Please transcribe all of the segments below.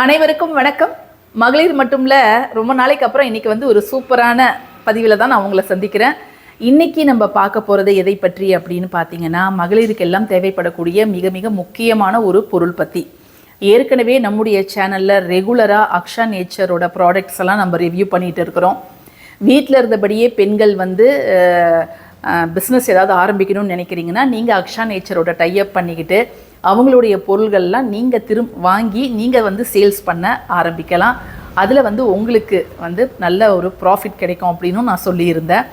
அனைவருக்கும் வணக்கம். மகளிர் மட்டும்ல ரொம்ப நாளைக்கு அப்புறம் இன்னைக்கு வந்து ஒரு சூப்பரான பதிவில் தான் நான் உங்களை சந்திக்கிறேன். இன்னைக்கு நம்ம பார்க்க போகிறது எதை பற்றி அப்படின்னு பார்த்தீங்கன்னா மகளிருக்கு எல்லாம் தேவைப்படக்கூடிய மிக மிக முக்கியமான ஒரு பொருள் பற்றி ஏற்கனவே நம்முடைய சேனலில் ரெகுலராக அக்ஷா நேச்சரோட ப்ராடக்ட்ஸ் எல்லாம் நம்ம ரிவ்யூ பண்ணிட்டு இருக்கிறோம். வீட்டில் இருந்தபடியே பெண்கள் வந்து பிஸ்னஸ் ஏதாவது ஆரம்பிக்கணும்னு நினைக்கிறீங்கன்னா நீங்கள் அக்ஷா நேச்சரோட டைப் பண்ணிக்கிட்டு அவங்களுடைய பொருள்கள்லாம் நீங்கள் திரும் வாங்கி நீங்கள் வந்து சேல்ஸ் பண்ண ஆரம்பிக்கலாம். அதில் வந்து உங்களுக்கு வந்து நல்ல ஒரு ப்ராஃபிட் கிடைக்கும் அப்படின்னும் நான் சொல்லியிருந்தேன்.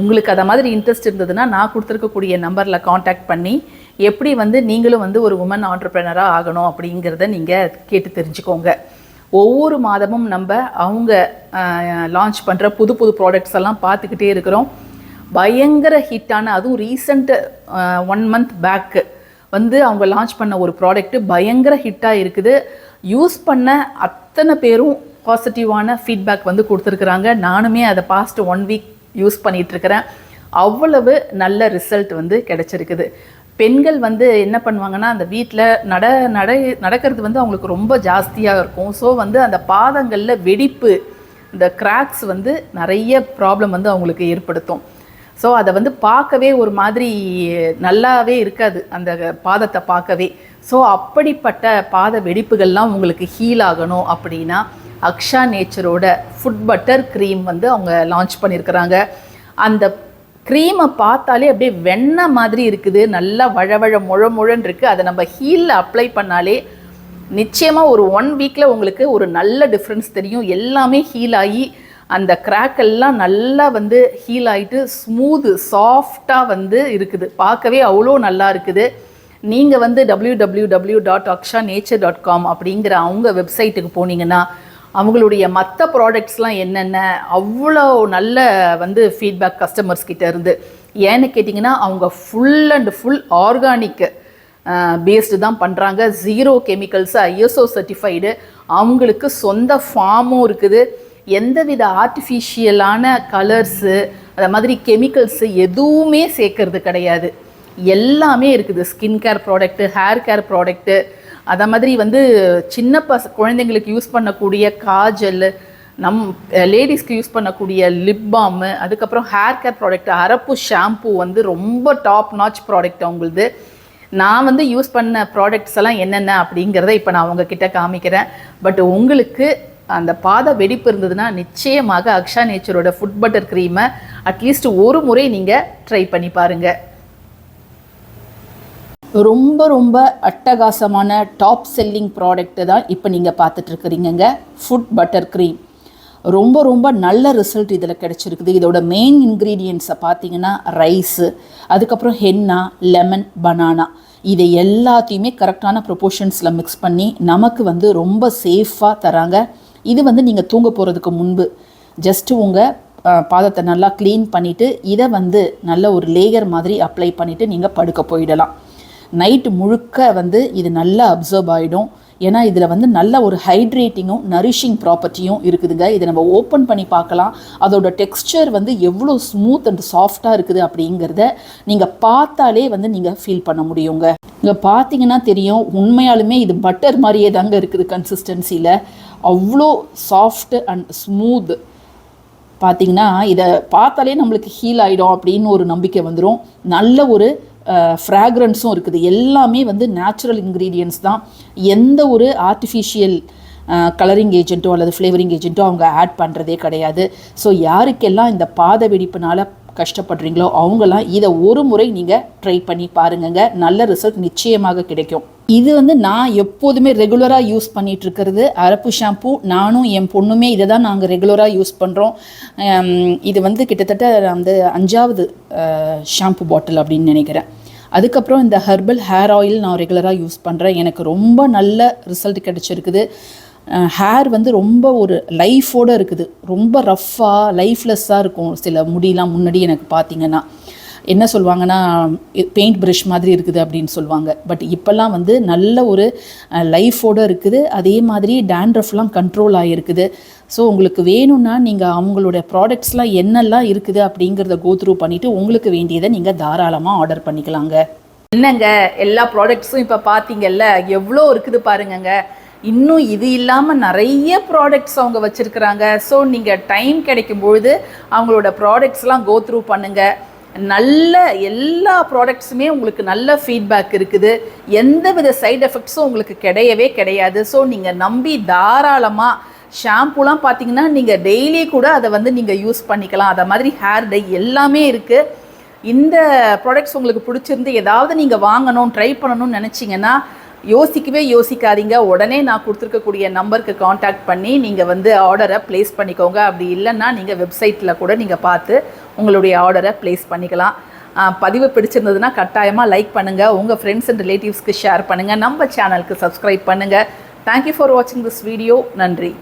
உங்களுக்கு அதை மாதிரி இன்ட்ரெஸ்ட் இருந்ததுன்னா நான் கொடுத்துருக்கக்கூடிய நம்பரில் காண்டாக்ட் பண்ணி எப்படி வந்து நீங்களும் வந்து ஒரு உமன் ஆண்டர்பிரினராக ஆகணும் அப்படிங்கிறத நீங்கள் கேட்டு தெரிஞ்சுக்கோங்க. ஒவ்வொரு மாதமும் நம்ம அவங்க லான்ச் பண்ணுற புது புது ப்ராடக்ட்ஸ் எல்லாம் பார்த்துக்கிட்டே இருக்கிறோம். பயங்கர ஹிட்டான அதுவும் ரீசண்ட் ஒன் மந்த் பேக்கு வந்து அவங்க லான்ச் பண்ண ஒரு ப்ராடக்ட்டு பயங்கர ஹிட்டாக இருக்குது யூஸ் பண்ண அத்தனை பேரும் பாசிட்டிவான ஃபீட்பேக் வந்து கொடுத்துருக்குறாங்க. நானுமே அதை பாஸ்ட் ஒன் வீக் யூஸ் பண்ணிகிட்ருக்கிறேன் அவ்வளவு நல்ல ரிசல்ட் வந்து கிடச்சிருக்குது. பெண்கள் வந்து என்ன பண்ணுவாங்கன்னா அந்த வீட்டில் நட நட நடக்கிறது வந்து அவங்களுக்கு ரொம்ப ஜாஸ்தியாக இருக்கும். ஸோ வந்து அந்த பாதங்களில் வெடிப்பு இந்த கிராக்ஸ் வந்து நிறைய ப்ராப்ளம் வந்து அவங்களுக்கு ஏற்படுத்தும். ஸோ அதை வந்து பார்க்கவே ஒரு மாதிரி நல்லாவே இருக்காது. அந்த பாதத்தை பார்க்கவே. ஸோ அப்படிப்பட்ட பாத வெடிப்புகள்லாம் உங்களுக்கு ஹீல் ஆகணும் அப்படின்னா அக்ஷா நேச்சரோட ஃபுட் பட்டர் க்ரீம் வந்து அவங்க லான்ச் பண்ணியிருக்கிறாங்க அந்த க்ரீமை பார்த்தாலே அப்படியே வெண்ணெய் மாதிரி இருக்குது. நல்லா வழவழ முழ முழன்னு இருக்குது அதை நம்ம ஹீலில் அப்ளை பண்ணாலே நிச்சயமாக ஒரு ஒன் வீக்கில் உங்களுக்கு ஒரு நல்ல டிஃப்ரென்ஸ் தெரியும். எல்லாமே ஹீல் ஆகி அந்த கிராக் எல்லாம் நல்லா வந்து ஹீல் ஆகிட்டு ஸ்மூது சாஃப்டாக வந்து இருக்குது. பார்க்கவே அவ்வளோ நல்லா இருக்குது. நீங்கள் வந்து W W W dot Aksha nature dot com அப்படிங்கிற அவங்க வெப்சைட்டுக்கு போனீங்கன்னா அவங்களுடைய மற்ற ப்ராடக்ட்ஸ்லாம் என்னென்ன அவ்வளோ நல்ல வந்து ஃபீட்பேக் கஸ்டமர்ஸ் கிட்ட இருந்து. ஏன்னு கேட்டிங்கன்னா அவங்க full and full organic based தான் பண்ணுறாங்க ஜீரோ கெமிக்கல்ஸ் ஐஎஸ்ஓ சர்டிஃபைடு அவங்களுக்கு சொந்த ஃபார்மும் இருக்குது. எந்தவித ஆர்டிஃபிஷியலான கலர்ஸு அதை மாதிரி கெமிக்கல்ஸு எதுவுமே சேர்க்கறது கிடையாது. எல்லாமே இருக்குது. Skin care product hair care product அதை மாதிரி வந்து சின்ன பச குழந்தைங்களுக்கு யூஸ் பண்ணக்கூடிய காஜல் நம் லேடிஸ்க்கு யூஸ் பண்ணக்கூடிய லிப் பாமு அதுக்கப்புறம் ஹேர் கேர் ப்ராடக்ட் அரப்பு ஷாம்பு வந்து ரொம்ப டாப் நாச் ப்ராடக்ட் அவங்களுது. நான் வந்து யூஸ் பண்ண ப்ராடக்ட்ஸ் எல்லாம் என்னென்ன அப்படிங்கிறத இப்போ நான் உங்ககிட்ட காமிக்கிறேன். பட் உங்களுக்கு அந்த பாத வெடிப்பு இருந்ததுன்னா நிச்சயமாக அக்ஷா நேச்சரோட ஃபுட் பட்டர் க்ரீமை அட்லீஸ்ட் ஒரு முறை நீங்கள் ட்ரை பண்ணி பாருங்கள் ரொம்ப ரொம்ப அட்டகாசமான டாப் செல்லிங் ப்ராடக்ட்டு தான் இப்போ நீங்கள் பார்த்துட்ருக்குறீங்கங்க ஃபுட் பட்டர் க்ரீம் ரொம்ப ரொம்ப நல்ல ரிசல்ட் இதில் கிடச்சிருக்குது. இதோட மெயின் இன்க்ரீடியன்ட்ஸை பார்த்தீங்கன்னா ரைஸு அதுக்கப்புறம் ஹென்னா லெமன் பனானா இதை எல்லாத்தையுமே கரெக்டான ப்ரொபோர்ஷன்ஸில் மிக்ஸ் பண்ணி நமக்கு வந்து ரொம்ப சேஃபாக தராங்க. இது வந்து நீங்கள் தூங்க போகிறதுக்கு முன்பு ஜஸ்ட்டு உங்கள் பாதத்தை நல்லா க்ளீன் பண்ணிவிட்டு இதை வந்து நல்ல ஒரு லேயர் மாதிரி அப்ளை பண்ணிவிட்டு நீங்கள் படுக்க போயிடலாம். நைட்டு முழுக்க வந்து இது நல்லா அப்சர்வ் ஆகிடும் ஏன்னா இதில் வந்து நல்ல ஒரு ஹைட்ரேட்டிங்கும் நரிஷிங் ப்ராப்பர்ட்டியும் இருக்குதுங்க. இதை நம்ம ஓப்பன் பண்ணி பார்க்கலாம். அதோட டெக்ஸ்டர் வந்து எவ்வளோ ஸ்மூத் அண்ட் சாஃப்டாக இருக்குது அப்படிங்கிறத நீங்கள் பார்த்தாலே வந்து நீங்கள் ஃபீல் பண்ண முடியுங்க. இங்கே பார்த்தீங்கன்னா தெரியும். உண்மையாலுமே இது பட்டர் மாதிரியே தாங்க இருக்குது கன்சிஸ்டன்சியில் அவ்வளோ சாஃப்ட் அண்ட் ஸ்மூத் பார்த்தீங்கன்னா இதை பார்த்தாலே நம்மளுக்கு ஹீல் ஆகிடும் அப்படின்னு ஒரு நம்பிக்கை வந்துடும் நல்ல ஒரு ஃப்ராக்ரன்ஸும் இருக்குது. எல்லாமே வந்து நேச்சுரல் இன்க்ரீடியன்ஸ் தான். எந்த ஒரு ஆர்டிஃபிஷியல் கலரிங் ஏஜென்ட்டோ அல்லது ஃப்ளேவரிங் ஏஜென்ட்டோ அவங்க ஆட் பண்ணுறதே கிடையாது. ஸோ யாருக்கெல்லாம் இந்த பாத வெடிப்புனால் கஷ்டப்படுறீங்களோ அவங்கெல்லாம் இதை ஒரு முறை நீங்கள் ட்ரை பண்ணி பாருங்கங்க. நல்ல ரிசல்ட் நிச்சயமாக கிடைக்கும். இது வந்து நான் எப்போதுமே ரெகுலராக யூஸ் பண்ணிகிட்டு இருக்கிறது அரப்பு ஷாம்பு நானும் என் பொண்ணுமே இதை தான் நாங்கள் ரெகுலராக யூஸ் பண்ணுறோம் இது வந்து கிட்டத்தட்ட அந்த அஞ்சாவது ஷாம்பு பாட்டில் அப்படின்னு நினைக்கிறேன். அதுக்கப்புறம் இந்த ஹெர்பல் ஹேர் ஆயில் நான் ரெகுலராக யூஸ் பண்ணுறேன் எனக்கு ரொம்ப நல்ல ரிசல்ட் கிடச்சிருக்குது. ஹேர் வந்து ரொம்ப ஒரு லைஃபோடு இருக்குது. ரொம்ப ரஃப்பாக லைஃப்லெஸ்ஸாக இருக்கும். சில முடியெலாம் முன்னாடி எனக்கு பார்த்தீங்கன்னா என்ன சொல்லுவாங்கன்னா பெயிண்ட் ப்ரஷ் மாதிரி இருக்குது அப்படின்னு சொல்லுவாங்க. பட் இப்போல்லாம் வந்து நல்ல ஒரு லைஃபோடு இருக்குது. அதே மாதிரி டேண்ட்ரஃப்லாம் கண்ட்ரோல் ஆகிருக்குது ஸோ உங்களுக்கு வேணும்னா நீங்கள் அவங்களோட ப்ராடக்ட்ஸ்லாம் என்னெல்லாம் இருக்குது அப்படிங்கிறத கோத்ரூ பண்ணிவிட்டு உங்களுக்கு வேண்டியதை நீங்கள் தாராளமாக ஆர்டர் பண்ணிக்கலாங்க. என்னங்க எல்லா ப்ராடக்ட்ஸும் இப்போ பார்த்தீங்கல்ல எவ்வளோ இருக்குது பாருங்கங்க. இன்னும் இது இல்லாமல் நிறைய ப்ராடக்ட்ஸ் அவங்க வச்சுருக்குறாங்க. ஸோ நீங்கள் டைம் கிடைக்கும் பொழுது அவங்களோட ப்ராடக்ட்ஸ்லாம் கோ த்ரூ பண்ணுங்கள் நல்ல எல்லா ப்ராடக்ட்ஸுமே உங்களுக்கு நல்ல ஃபீட்பேக் இருக்குது. எந்த வித சைடு எஃபெக்ட்ஸும் உங்களுக்கு கிடையவே கிடையாது. ஸோ நீங்கள் நம்பி தாராளமாக ஷாம்புலாம் பார்த்தீங்கன்னா நீங்கள் டெய்லி கூட அதை வந்து நீங்கள் யூஸ் பண்ணிக்கலாம். அதை மாதிரி ஹேர் டை எல்லாமே இருக்குது இந்த ப்ராடக்ட்ஸ் உங்களுக்கு பிடிச்சிருந்து ஏதாவது நீங்கள் வாங்கணும் ட்ரை பண்ணணும்னு நினச்சிங்கன்னா யோசிக்கவே யோசிக்காதீங்க. உடனே நான் கொடுத்துருக்கக்கூடிய நம்பருக்கு காண்டாக்ட் பண்ணி நீங்கள் வந்து ஆர்டரை ப்ளேஸ் பண்ணிக்கோங்க. அப்படி இல்லைன்னா நீங்கள் வெப்சைட்டில் கூட நீங்கள் பார்த்து உங்களுடைய ஆர்டரை ப்ளேஸ் பண்ணிக்கலாம். பதிவு பிடிச்சிருந்ததுன்னா கட்டாயமாக லைக் பண்ணுங்கள் உங்கள் ஃப்ரெண்ட்ஸ் அண்ட் ரிலேட்டிவ்ஸ்க்கு ஷேர் பண்ணுங்கள் நம்ம சேனலுக்கு சப்ஸ்கிரைப் பண்ணுங்கள் தேங்க்யூ ஃபார் வாட்சிங் திஸ் வீடியோ நன்றி.